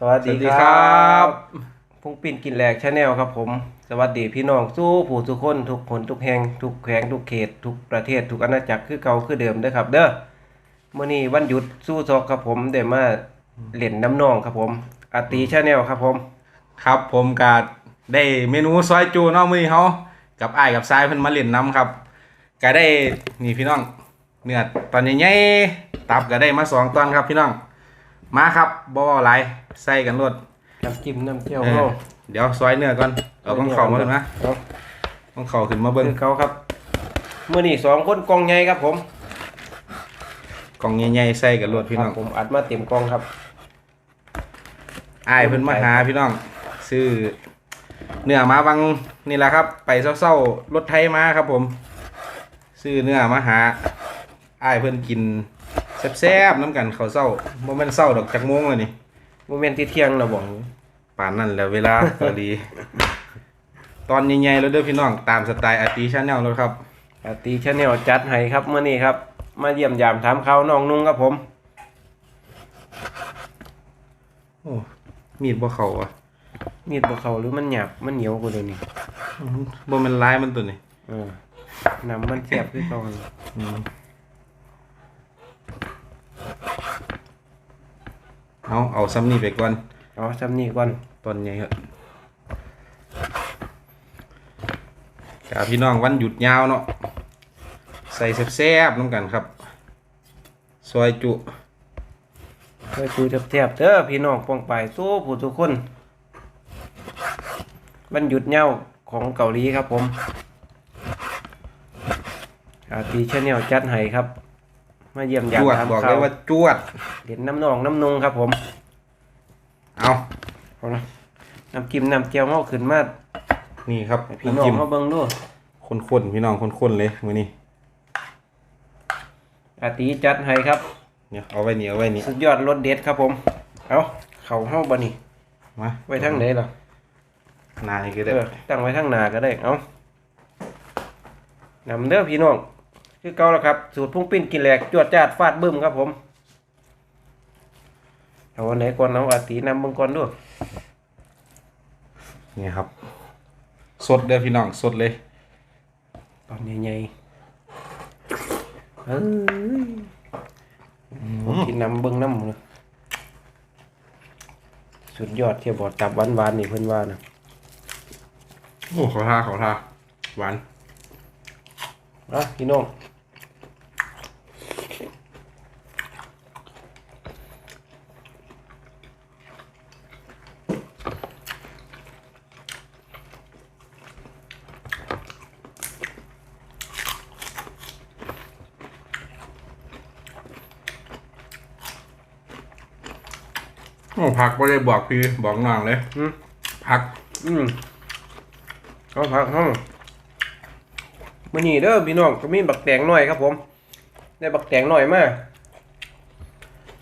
สวัสดีสวัสดีคครัรับบพงปิ่นกินแหลกชาแนลครับผม สวัสดีพี่น้องสู้ผู้ทุกคนทุกคนทุกแห่งทุกแขวงทุกเขต ทุกประเทศทุกอาณาจักรคือเก่าคือเดิมเด้อครับ เด้อมื้อนี้วันหยุดสู้ซอกครับผมได้มาเล่นน้ำนองครับผมอาตีชาแนลครับผม ครับผมก็ได้เมนูซอยจูเนาะมื้อนี้เฮากับอ้ายกับทรายเพิ่นมาเล่นน้ำครับก็ได้นี่พี่น้องเนื้อตอนใหญ่ๆตับก็ได้มาสองตอนครับพี่น้อง มาครับบ่เว้าหลายใส่กันรวดน้ำจิ้มน้ำเจียวเออเนาะเดี๋ยวซอยเนื้อก่อนเอาของเข้ามาก่อนนะเอาของเข้าขึ้นมาเบิ่งคือเขาครับมื้อนี้สองคนกองใหญ่ครับผมกล่องใหญ่ๆใส่กันรวดพี่น้องครับผมอัดมาเต็มกองครับ อ้ายเพิ่นมาหาพี่น้องซื้อเนื้อมาบางนี่แหละครับ ไปเศร้าๆรถไทยมาครับผม ซื้อเนื้อมาหาอ้ายเพิ่นกิน แซ่บๆน้ำกันเขาวเศร้าบ่แม่นเศร้าดอกจักโมงเลยนี่โมเมนต์ที่เที่ยงเราบอกป่านนั้นแหล้วเวลา พอดี ตอนใหญ่ๆแล้วเด้อพี่น้องตามสไตล์อาร์ตีชาแนลแล้วครับ อาตีชาแนลจัดให้ครับมื้อนี้ครับ มาเยี่ยมยามถามข่าวน้องนุ่งครับผม โอ้มีดบ่เข้าอะมีดบ่เข้าหรือมันหยาบมันเหนียวกว่าเดิมนี่อื้อหือบ่แม่นลายมันตัวนี้เออน้ำมันแซ่บคือเก่าหั่นอืม เอาเอาซ้ำนี่ไปก่อนเอาซ้ำนี้ก่อนตอนใหญ่ครับกาพี่น้องวันหยุดยาวเนาะใส่แซ่บๆน้ำกันครับ ซอยจุเคยคุยแซ่บๆเด้อพี่น้องป้องไปสู้ผู้ทุกคนวันหยุดเหย้าของเกาหลีครับผมอาตีชาแนลจัดให้ครับ มาเยี่ยมจยามวดถามบอกข่าเลยวว่าจวด เด่นน้ำนองน้ำนุงครับผมเอาเอานะน้ำกิมน้ำเจียวเฮาขึ้นมานี่ครับให้พี่น้องน้ำจิ้มเฮาเบิ่งดูข้นๆพี่น้องข้นๆเลยมื้อนี้อาตีจัดให้ครับ เนี่ยเอาไว้นี่เอาไว้นี่สุดยอดรสเด็ดครับผม เอาเขาเฮาบ่นี่มาไว้ทางไหนล่ะนายก็เอได้อตั้งไว้ทางหน้าก็ได้ เอานำเด้อพี่น้อง คือเก่าแล้วครับ สูตรพุ่งปิ้นกินแหลกจวดจาดฟาดบึ้มครับผมเอาอันไหนก่อนเอาอาตีนำเบิ่งก่อนดูนี่ครับ สดเด้อพี่น้องสดเลย ตอนใหญ่ๆเอ้ยผมกินน้ำเบิ่งน้ำเลยสุดยอดเทียบบอดตับหวานๆนี่เพิ่นว่านะโอ้ขอทาขอทาหวานอะพี่น้อง โอ้ผักไม่ได้บอกพี่บอกน้องเลยอืมผัก อืมเอาผักห้องมื่อนี้เด้อพี่น้องก็มีบักแตงหน่อยครับ ผม ได้บักแตงหน่อยมา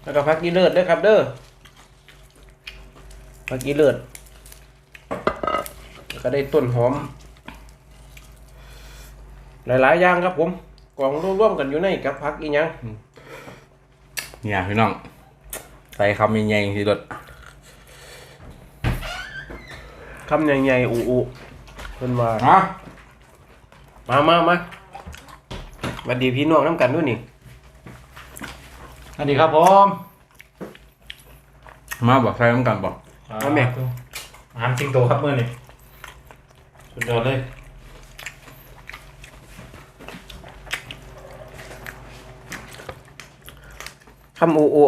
แล้วก็ผักกีเลิศเด้อครับ เด้อผักกีเลิศแล้วก็ได้ต้นหอม หลายๆอย่างครับผมกองร่วมๆกันอยู่ในกับผักอีหยังเนี่ยพี่น้อง ใส่คำใหญ่ๆทีเดดคำใหญ่ๆอุๆเพิ่นว่าอะมามามาสวัสดีพี่น้องน้ำกันด้วยนี่สวัสดีครับผมมาบอกใส่น้ำกันบอก เอาแม่ อาหารสิงโตครับเมื่อนี่สุดยอดเลยคำอุอุ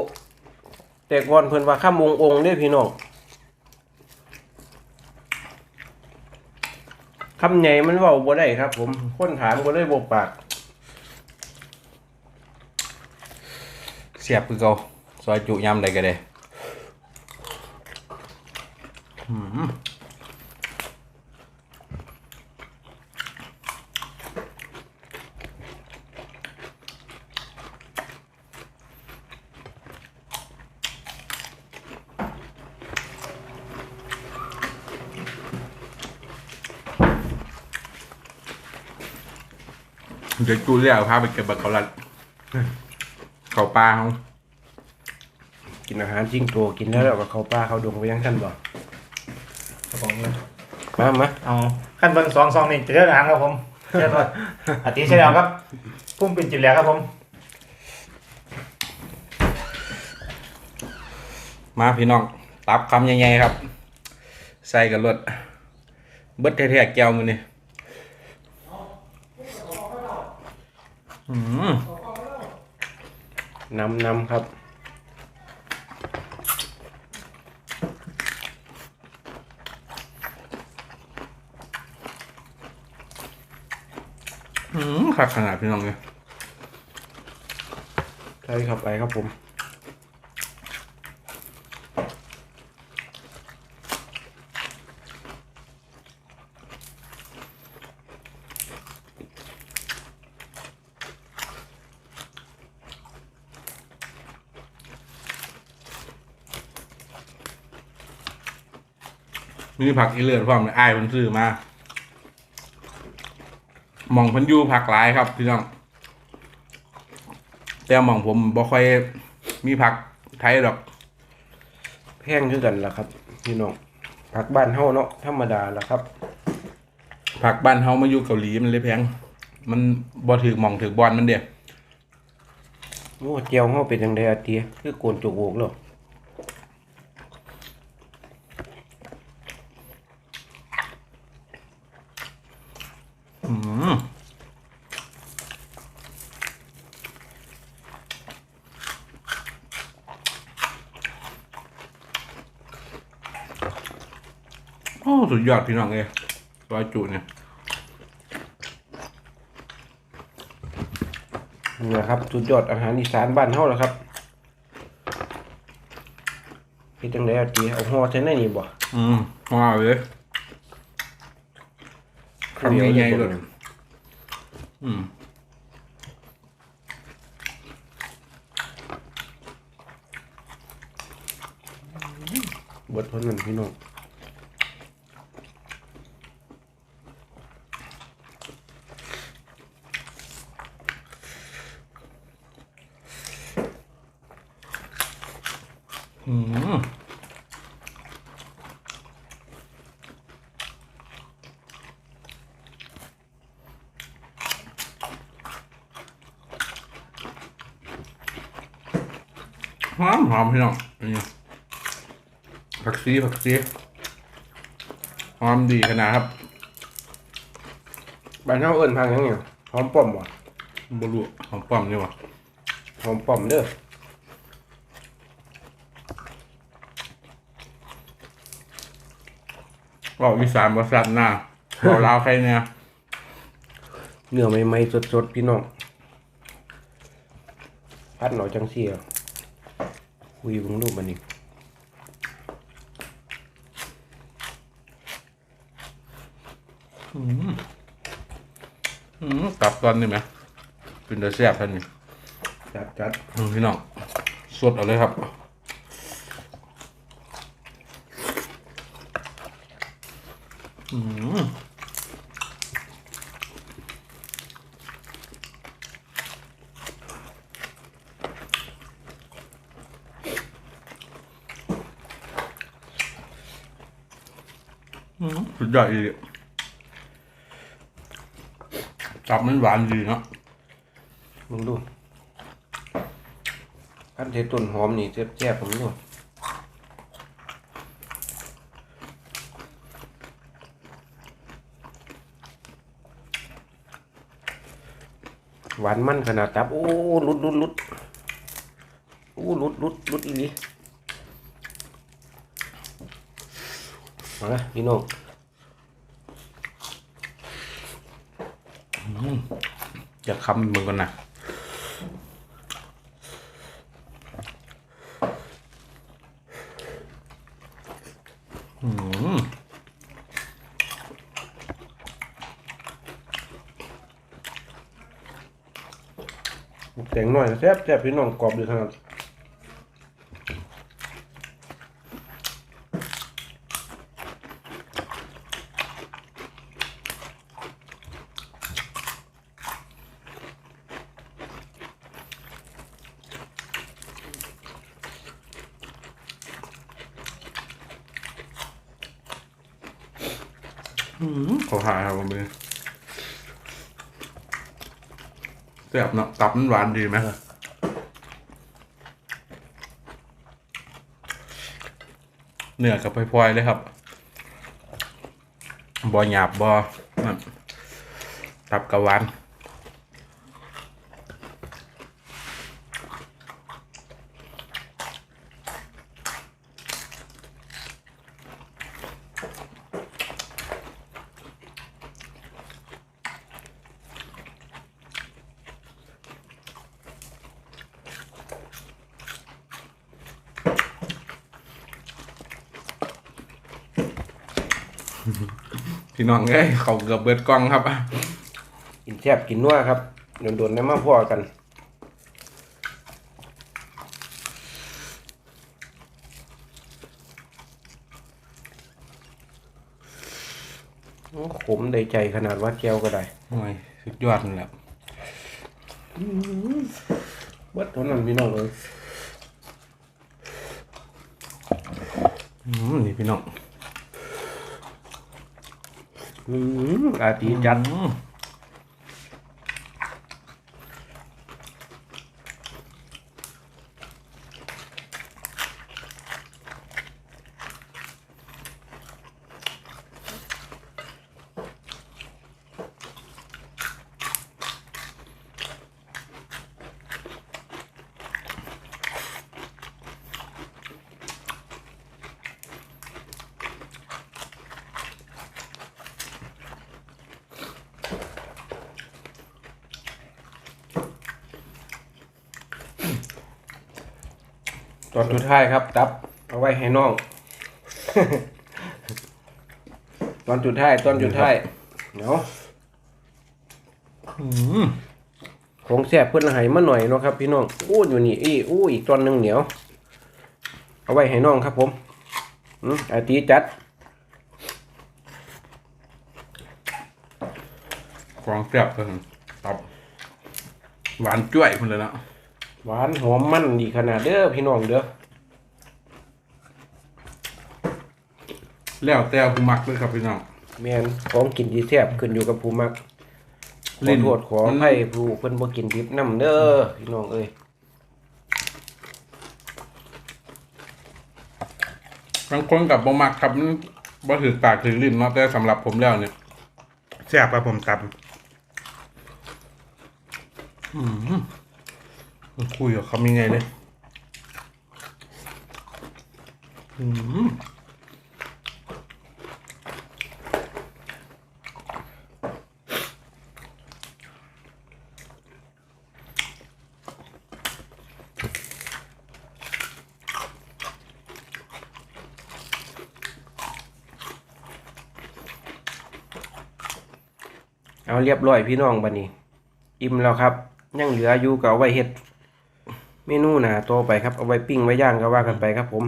แต่ก่อนเพิ่นว่าข้ามององเด้พี่น้องคำใหญ่มันเว้าบ่ได้ครับ ผมคนถามก็เลยบ่ปาก เสียบคือเก่าซอยจุยำใดก็ได้อืม เดี๋ยวจูเรียกพาไปเก็บบักเขาลัดเขาปลาเขากินอาหารจริงโตกินแล้วเราก็เข้าป่าเข้าดงไปยังท่านบ่ครับผมมามาเอาขั้นเบิ้งสองซองนี่จะเจออาหารครับผมเชิญเลยอาทิตย์ใช่แล้วครับพุ่มเป็นจินแล้วครับผม มาพี่น้องตับคำใหญ่ๆครับ ใส่กับรสเบิดแท้ๆแก้วมือนี่อืม น้ำน้ำครับ อืมคัดขนาดพี่น้องเลยใช่ครับไปครับผม มีผักอีเลือดพร้อมเลยอ้ายเพิ่นซื้อมาหมองเพันอยูผักหลายครับพี่น้องแต่หมองผมบ่ค่อยมีผักไทยดอกแพงคือกันล่ะครับพี่น้องผักบ้านเฮาเนาะธรรมดาล่ะครับ ผักบ้านเฮามาอยู่เกาหลีมันเลยแพงมันบ่ถือหมองถือบอลมันเดียวโอ้เจียวเฮาเป็นจังไดอาเตียคือโกนจกโอกแล้วอืมโอ้ สุดยอดพี่น้องเลยซอยจุเนี่ยนี่นะครับสุดยอดอาหารอีสานบ้านเฮาล่ะครับเฮ็ดจังไดอาเตียเอาห่อใส่ในนี่บ่อืมว้าวเลยคำใหญ่ๆเลยอืมเบิดเท่านั้นพี่น้อง อืมหอมหอมพี่น้องนี่ผักซีผักซีหอมดีขนาดครับบ้านเฮาเอิ้นพังหยังไงหอมป้อมบ่บรุหอมป้อมนี่วะหอมป้อมเด้อ บอกอีสานบริษัทหน้าบอกลาวใครเนี่ยเนื้อใหม่ๆสดๆพี่น้องพัดหน่อยจังซี่อะคุยเบิ่งรูปมันนี่อืมกลับตอนนี้ไหมเป็นเดอแซ่บท่านนี่จัดจัดอืมพี่น้องสดเอาเลยครับ อืมอืม สุดยอดอีกจับมันหวานดีเนาะมึงดูพัดเทต้นหอมนี่แซ่บๆผมดู หวานมันขนาดตับ โอ้ลุดลุดลุดโอ้ลุดลุดลุดอีหลีมาละพี่น้องอยากคำมึงก่อนนะ แตงหน่อยแซ่บแซ่บพี่น้องกรอบดีขนาดเขอหายครับผมเลย แซ่บเนาะตับมันหวานดีไหมเนื้อกับพลอยๆเลยครับบอหยาบบอนั่นตับกับหวาน พี่น้องเอ้ยเขาเกือบเบิดกล้องครับกินแซ่บกินนัวครับโดนๆได้มาพ่อกันโอ้ขมได้ใจขนาดว่าแก้วก็ได้โอ้ยสุดยอดนั่นแหละเบิดเท่านั้นพี่น้องเลยอืมนี่พี่น้อง อืมอาตีจัด ตอนสุดท้ายครับ ตับ เอาไว้ให้น้อง ตอนสุดท้ายตอนสุดท้ายเนาะอืมของแซ่บเพิ่นให้มาหน่อยเนาะครับ พี่น้องอู้อยู่นี่อีอู้อีกตอนหนึงเหนียว เอาไว้ให้น้องครับ ผมอืมอาตีจัดความแซ่บเลยตับหวานจ้วยคนเลยเนาะ หวานหอมมันดีขนาดเด้อพี่น้องเด้อแล้วแต่ผู้มักเลยครับพี่น้องแม่นของกินที่แซ่บขึ้นอยู่กับผู้มักขลิ้อนโทษขออภัยผู้เพิ่นบ่กินดิบนํเด้อพี่น้องเอ้ยบางคนกับบ่มักครับมันบ่ถือปากถือลิ้นเนาะแต่สำหรับผมแล้วเนี่ยแซ่บครับผมตับอืม คุยกับเขายังไงเลยอืมเอาเรียบร้อยพี่น้องบัดนี้ อิ่มแล้วครับ ยังเหลืออยู่ก็เอาไว้เฮ็ด เมนูหน้าต่อไปครับเอาไว้ปิ้งไว้ย่างก็ว่ากันไปครับ ผม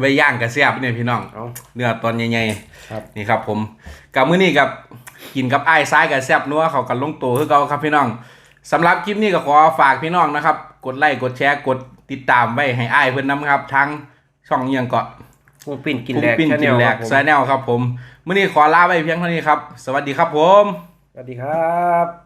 ไว้ย่างกับแซ่บเนี่ยพี่น้องเอาเนื้อตอนใหญ่ครับ ๆนี่ครับ ผมกับมื้อนี้กับกินกับไอ้ายซ้ายกับแซ่บนัวเขากันลงตัวคือเก่าครับพี่น้องสำหรับคลิปนี้ก็ขอฝากพี่น้องนะครับ กดไลค์กดแชร์กดติดตามไว้ให้อ้ายเพิ่นนํครับทั้งช่องเอียงเกาะกุ้งปิ้นกินกุ้แหลงกปิ้งชาแนกินลแหลครักบผมแซนแนลครับผมมื้อนี้ขอลาไปเพียงเท่านี้ครับ สวัสดีครับผม สวัสดีครับ